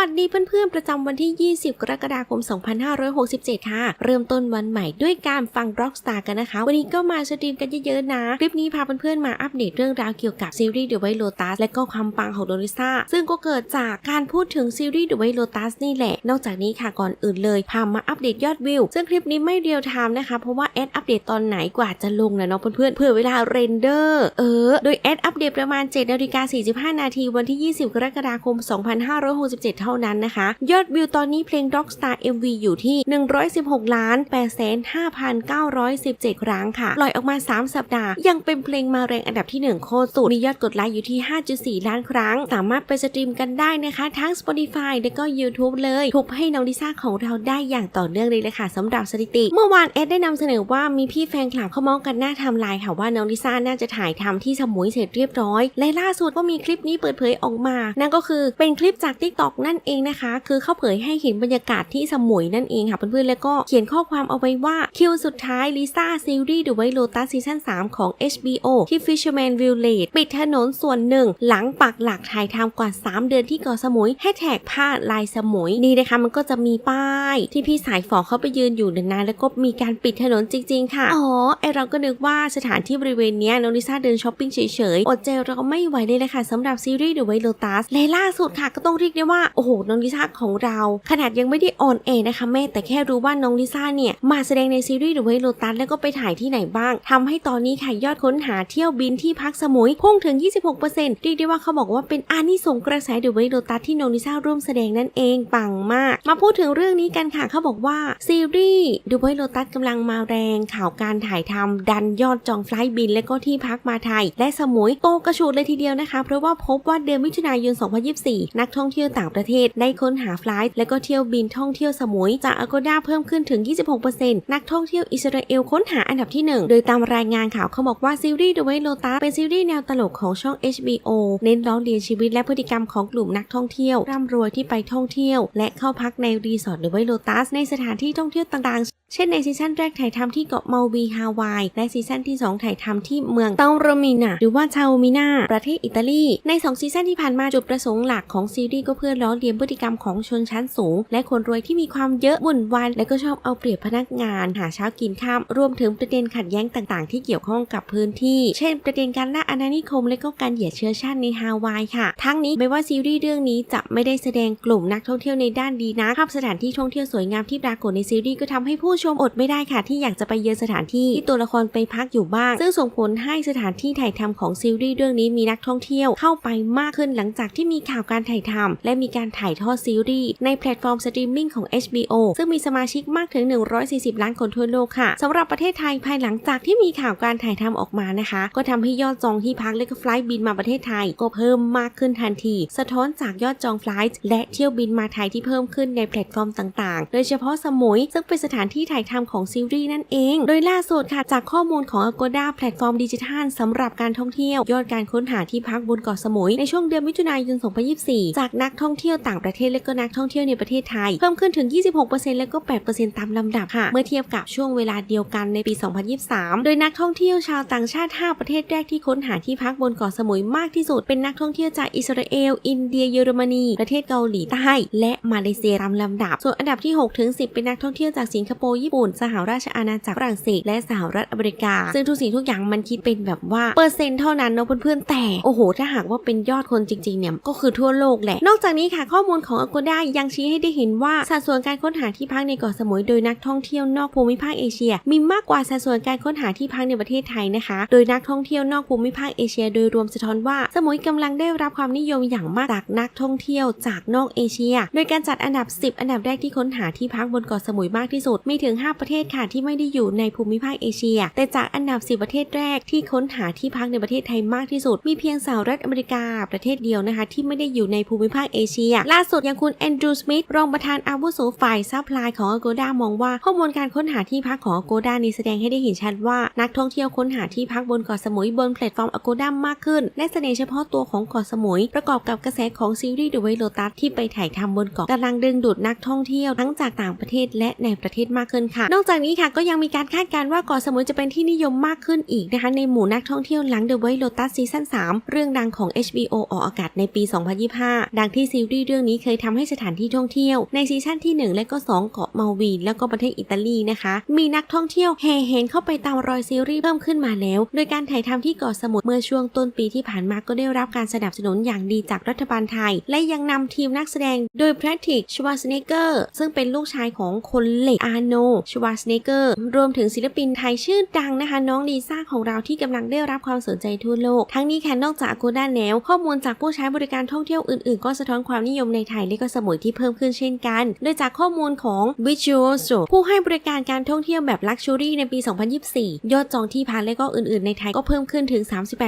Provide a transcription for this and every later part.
วัสดีเพื่อนๆ ประจำวันที่ 20 กรกฎาคม 2567 ค่ะ เริ่มต้นวันใหม่ด้วยการฟัง Rockstar กันนะคะ วันนี้ก็มาสตรีมกันเยอะๆนะ คลิปนี้พาเพื่อนๆ มาอัปเดตเรื่องราวเกี่ยวกับซีรีส์ The White Lotus และก็ความปังของโดนิซ่า ซึ่งก็เกิดจากการพูดถึงซีรีส์ The White Lotus นี่แหละ นอกจากนี้ค่ะก่อนอื่นเลยพามาอัปเดตยอดวิว ซึ่งคลิปนี้ไม่เรียลไทม์นะคะ เพราะว่าแอดอัปเดตตอนไหนกว่าจะลงนะเนาะเพื่อนๆเพื่อเวลาเรนเดอร์ เออ โดยแอดอัปเดตประมาณ7นาฬิกา45 นาทีวันที่ 20 กรกฎาคม 2567เท่านั้นนะคะ ยอดวิวตอนนี้เพลง Rockstar MV อยู่ที่ 116 ล้าน8 5,917 ครั้งค่ะ ปล่อยออกมา 3 สัปดาห์ ยังเป็นเพลงมาแรงอันดับที่ 1 โคตรสุด มียอดกดไลค์อยู่ที่ 5.4 ล้านครั้ง สามารถไปสตรีมกันได้นะคะ ทั้ง Spotify และก็ YouTube เลยทุบให้น้องลิซ่าของเราได้อย่างต่อเนื่องเลยเลยค่ะสำหรับสถิติ เมื่อวานเอดได้นำเสนอว่ามีพี่แฟนคลับเขามาส์กันหน้าทำลายค่ะว่าน้องลิซ่าน่าจะถ่ายทำที่สมุยเสร็จเรียบร้อย และล่าสุดก็มีคลิปนี้เปิดเผยออกมา นั่นก็คือเป็นคลิปจาก t ิ k t o k นั่นเองนะคะ คือเขาเผยให้เห็นบรรยากาศที่สมุยนั่นเองค่ะเพื่อนๆแล้วก็เขียนข้อความเอาไว้ว่าคิวสุดท้ายลิซ่าซีรีส์ The White Lotus ซีซั่น3ของ HBO ที่ Fisherman Village ปิดถนนส่วนหนึ่ง หลังปักหลักถ่ายทำกว่า 3 เดือนที่เกาะสมุยให้แท็กผ้าลายสมุยนี่นะคะมันก็จะมีป้าย ที่พี่สายฝอเขาไปยืนอยู่นานๆแล้วก็มีการปิดถนนจริง ๆ ค่ะอ๋อไอเราก็นึกว่าสถานที่บริเวณนี้น้องลิซ่าเดินช้อปปิ้งเฉยๆอดใจเราไม่ไหวเลยนะคะสำหรับซีรีส์ The White Lotus และล่าสุดค่ะก็ต้องเรียกได้ว่าโอ้โหน้องลิซ่าของเรา ขนาดยังไม่ได้ออนแอร์นะคะแม่แต่แค่รู้ว่าน้องลิซ่าเนี่ยมาแสดงในซีรีส์ The White Lotus แล้วก็ไปถ่ายที่ไหนบ้างทำให้ตอนนี้ค่ะยอดค้นหาเที่ยวบินที่พักสมุยพุ่งถึง 26%เรียกได้ว่าเขาบอกว่าเป็นอานิสงส์กระแส The White Lotus ที่น้องลิซ่าร่วมแสดงนั่นเองปังมาก มาพูดถึงเรื่องนี้กันค่ะเขาบอกว่าซีรีส์ The White Lotus กำลังมาแรงข่าวการถ่ายทำดันยอดจองไฟล์บิน และก็ที่พักมาไทย และสมุยโตกระชูดเลยทีเดียวนะคะ เพราะว่าพบว่าเดือนมิถุนายน 2024 นักท่องเที่ยวต่างประเทศได้ค้นหาไฟลท์และก็เที่ยวบินท่องเที่ยวสมุย จาก Agoda เพิ่มขึ้นถึง 26%นักท่องเที่ยวอิสราเอลค้นหาอันดับที่ 1 โดยตามรายงานข่าวเขาบอกว่าซีรีส์ The White Lotus เป็นซีรีส์แนวตลกของช่อง HBO เน้นล้อเลียนชีวิตและพฤติกรรมของกลุ่มนักท่องเที่ยวร่ำรวยที่ไปท่องเที่ยว และเข้าพักในรีสอร์ท The White Lotus ในสถานที่ท่องเที่ยวต่างๆเช่นในซีซั่นแรกถ่ายทำที่เกาะมาวีฮาวาย และซีซั่นที่ 2 ถ่ายทำที่เมืองเตาโรมินาหรือว่าชาโอมินาประเทศอิตาลี ใน 2 ซีซั่นที่ผ่านมาจุดประสงค์หลักของซีรีส์ก็เพื่อล้อเลียนพฤติกรรมของชนชั้นสูง และคนรวยที่มีความเยอะวุ่นวายและก็ชอบเอาเปรียบพนักงาน หาเช้ากินข้ามรวมถึงประเด็นขัดแย้งต่างๆ ที่เกี่ยวข้องกับพื้นที่ เช่น ประเด็นการล่าอาณานิคม และก็การเหยียดเชื้อชาติในฮาวายค่ะ ทั้งนี้ไม่ว่าซีรีส์เรื่องนี้จะไม่ได้แสดงกลุ่มนักท่องเที่ยวในด้านดีนะภาพสถานที่ท่องเที่ยวสวยงามที่ปรากฏในซีรีส์ก็ทำให้ผู้ชมอดไม่ได้ค่ะที่อยากจะไปเยือนสถานที่ที่ตัวละครไปพักอยู่บ้าง ซึ่งส่งผลให้สถานที่ถ่ายทำของซีรีส์เรื่องนี้มีนักท่องเที่ยวเข้าไปมากขึ้นหลังจากที่มีข่าวการถ่ายทำและมีการถ่ายทอดซีรีส์ในแพลตฟอร์มสตรีมมิ่งของ HBO ซึ่งมีสมาชิกมากถึง 140 ล้านคนทั่วโลกค่ะสำหรับประเทศไทยภายหลังจากที่มีข่าวการถ่ายทำออกมานะคะ ก็ทำให้ยอดจองที่พักและก็ไฟล์บินมาประเทศไทย ก็เพิ่มมากขึ้นทันที สะท้อนจากยอดจองไฟล์และเที่ยวบินมาไทยที่เพิ่มขึ้นในแพลตฟอร์มต่างๆ โดยเฉพาะสมุยซึ่งเป็นสถานที่ถ่ายทำของซีรีส์นั่นเอง โดยล่าสุดค่ะจากข้อมูลของ Agoda แพลตฟอร์มดิจิทัลสำหรับการท่องเที่ยวยอดการค้นหาที่พักบนเกาะสมุยในช่วงเดือนมิถุนายน 2024 จากนักท่องเที่ยวต่างประเทศและก็นักท่องเที่ยวในประเทศไทย เพิ่มขึ้นถึง 26%และก็ 8%ตามลำดับค่ะ เมื่อเทียบกับช่วงเวลาเดียวกันในปี 2023 โดยนักท่องเที่ยวชาวต่างชาติ 5 ประเทศแรกที่ค้นหาที่พักบนเกาะสมุยมากที่สุด เป็นนักท่องเที่ยวจากอิสราเอล อินเดีย เยอรมนี ประเทศเกาหลีใต้ และมาเลเซียตามลำดับ ส่วนอันดับที่ 6 ถึง 10 เป็นนักท่องเที่ยวจากสิงคโปร์ญี่ปุ่น สหราชอาณาจักรฝรั่งเศสและสหรัฐอเมริกา ซึ่งทุกสิ่งทุกอย่างมันคิดเป็นแบบว่าเปอร์เซ็นต์เท่านั้นเนาะเพื่อนๆแต่โอ้โห ถ้าหากว่าเป็นยอดคนจริงๆเนี่ยก็คือทั่วโลกแหละ นอกจากนี้ค่ะข้อมูลของ Agoda ยังชี้ให้ได้เห็นว่าสัดส่วนการค้นหาที่พักในเกาะสมุยโดยนักท่องเที่ยวนอกภูมิภาคเอเชีย มีมากกว่าสัดส่วนการค้นหาที่พักในประเทศไทยนะคะ โดยนักท่องเที่ยวนอกภูมิภาคเอเชีย โดยรวมสะท้อนว่าสมุยกำลังได้รับความนิยมอย่างมากจากนักท่องเที่ยวจากนอกเอเชีย โดยการจัดอันดับ 10 อันดับแรกที่ค้นหาที่พักบนเกาะสมุยมากที่สุดมีถึงึง 5 ประเทศค่ะที่ไม่ได้อยู่ในภูมิภาคเอเชีย แต่จากอันดับ 10 ประเทศแรกที่ค้นหาที่พักในประเทศไทยมากที่สุด มีเพียงสหรัฐอเมริกาประเทศเดียวนะคะ ที่ไม่ได้อยู่ในภูมิภาคเอเชีย ล่าสุดยังคุณแอนดรูว์สมิธรองประธานอาวุโสฝ่ายซัพพลายของ Agoda มองว่าข้อมูลการค้นหาที่พักของ Agoda นี้แสดงให้ได้เห็นชัดว่านักท่องเที่ยวค้นหาที่พักบนเกาะสมุยบนแพลตฟอร์ม Agoda มากขึ้น และเสน่ห์เฉพาะตัวของเกาะสมุย ประกอบกับกระแสของซีรีส์ The White Lotus ที่ไปถ่ายทำบนเกาะกำลังดึงดูดนักท่องเที่ยวทั้งจากต่างประเทศและในประเทศมากขึ้นขึ้นค่ะ นอกจากนี้ค่ะก็ยังมีการคาดการณ์ว่าเกาะสมุยจะเป็นที่นิยมมากขึ้นอีกนะคะในหมู่นักท่องเที่ยวหลัง The White Lotus ซีซั่น3เรื่องดังของ HBO ออกอากาศในปี 2025 ดังที่ซีรีส์เรื่องนี้เคยทำให้สถานที่ท่องเที่ยว ในซีซั่นที่ 1 และก็ 2 เกาะมาวีนแล้วก็ประเทศอิตาลีนะคะ มีนักท่องเที่ยวแห่แหนเข้าไปตามรอยซีรีส์เพิ่มขึ้นมาแล้ว โดยการถ่ายทำที่เกาะสมุยเมื่อช่วงต้นปีที่ผ่านมาก็ได้รับการสนับสนุนอย่างดีจากรัฐบาลไทย และยังนำทีมนักแสดง โดยแพทริกชวาสเนเกอร์ซึ่งเป็นลูกชายของคนเหล็กอาโนชวาสเนเกอร์ รวมถึงศิลปินไทยชื่อดังนะคะ น้องลีซ่าของเราที่กำลังได้รับความสนใจทั่วโลก ทั้งนี้แค่นอกจากกูด้าแนวข้อมูลจากผู้ใช้บริการท่องเที่ยวอื่นๆ ก็สะท้อนความนิยมในไทยและก็สมุยที่เพิ่มขึ้นเช่นกัน โดยจากข้อมูลของ v i s u a l s ผู้ให้บริการการท่องเที่ยวแบบลักชัวรี่ในปี 2024 ยอดจองที่พักและก็อื่นๆ ในไทยก็เพิ่มขึ้นถึง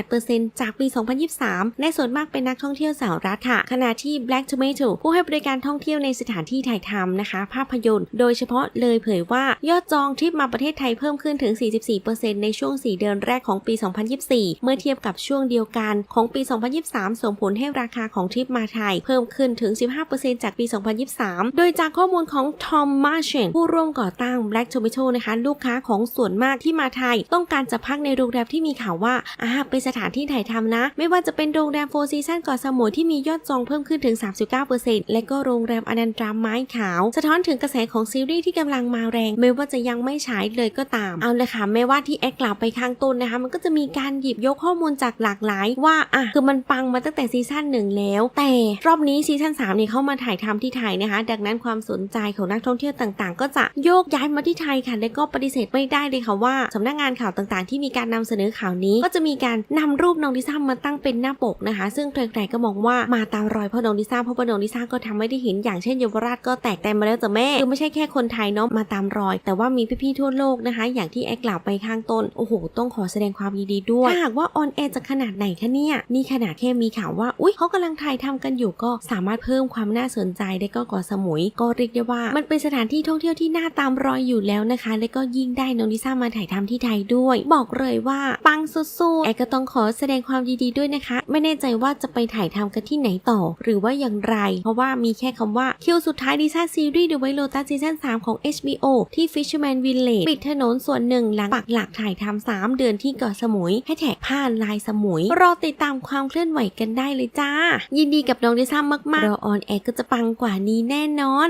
38%จากปี 2023ในส่วนมากเป็นนักท่องเที่ยวสหรัฐค่ะ ขณะที่ Black Tomato ผู้ให้บริการท่องเที่ยวในสถานที่ถ่ายทำนะคะ ภาพยนตร์ โดยเฉพาะเลยเผยว่ายอดจองทริปมาประเทศไทยเพิ่มขึ้นถึง 44%ในช่วง 4 เดือนแรกของปี 2024 เมื่อเทียบกับช่วงเดียวกันของปี 2023 ส่งผลให้ราคาของทริปมาไทยเพิ่มขึ้นถึง 15%จากปี 2023 โดยจากข้อมูลของ Tom Marchen ผู้ร่วมก่อตั้ง Black Tomato นะคะ ลูกค้าของส่วนมากที่มาไทย ต้องการจะพักในโรงแรมที่มีข่าวว่าอ่าเป็นสถานที่ถ่ายทำนะ ไม่ว่าจะเป็นโรงแรมโฟร์ซีซันเกาะสมุยที่มียอดจองเพิ่มขึ้นถึง 39%และก็โรงแรมอนันตราไม้ขาว สะท้อนถึงกระแสของซีรีส์ที่กำลังมาแรงไม่ว่าจะยังไม่ฉายเลยก็ตาม เอาเลยค่ะแม้ว่าที่แอคกล่าวไปข้างต้นนะคะ มันก็จะมีการหยิบยกข้อมูลจากหลากหลาย ว่าอะคือมันปังมาตั้งแต่ซีซั่นหนึ่งแล้ว แต่รอบนี้ซีซั่น3เนี่ยเข้ามาถ่ายทำที่ไทยนะคะ ดังนั้นความสนใจของนักท่องเที่ยวต่างๆ ก็จะโยกย้ายมาที่ไทยค่ะและก็ปฏิเสธไม่ได้เลยค่ะว่าสำนักงานข่าวต่างๆ ที่มีการนำเสนอข่าวนี้ ก็จะมีการนำรูปน้องลิซ่ามาตั้งเป็นหน้าปกนะคะ ซึ่งใครๆก็มองว่ามาตามรอยพ่อน้องลิซ่าเพราะว่าน้องลิซ่าก็ทำไม่ได้เห็นอย่างเช่นเยาวราชก็แตกแต่มาแล้วจ้ะแม่คือไม่ใช่แค่คนไทยเนาะมาตามรอย แต่ว่ามีพี่ๆทั่วโลกนะคะ อย่างที่แอคกล่าวไปข้างต้น โอ้โห ต้องขอแสดงความยินดีด้วย ถ้าหากว่าออนแอร์จะขนาดไหนคะเนี่ย นี่ขนาดแค่มีข่าวว่า อุ๊ยเขากำลังถ่ายทำกันอยู่ก็สามารถเพิ่มความน่าสนใจได้ก็กาะสมุย ก็เรียกได้ว่า มันเป็นสถานที่ท่องเที่ยวที่น่าตามรอยอยู่แล้วนะคะ และก็ยิ่งได้น้องลิซ่ามาถ่ายทำที่ไทยด้วย บอกเลยว่าปังสุดๆแอคก็ต้องขอแสดงความยินดีด้วยนะคะ ไม่แน่ใจว่าจะไปถ่ายทำกันที่ไหนต่อ หรือว่าอย่างไร เพราะว่ามีแค่คำว่าคิวสุดท้ายดิซ่าซีรีส์ The White Lotus ซีซั่น3ของ HBO ที่ Fisherman Village ปิดถนนส่วนหนึ่งหลังปักหลักถ่ายทำา3เดือนที่เกาะสมุยให้แท็กผ่านลายสมุย รอติดตามความเคลื่อนไหวกันได้เลยจ้า ยินดีกับน้องดิซ่ามากๆรอออนแอร์ก็จะปังกว่านี้แน่นอน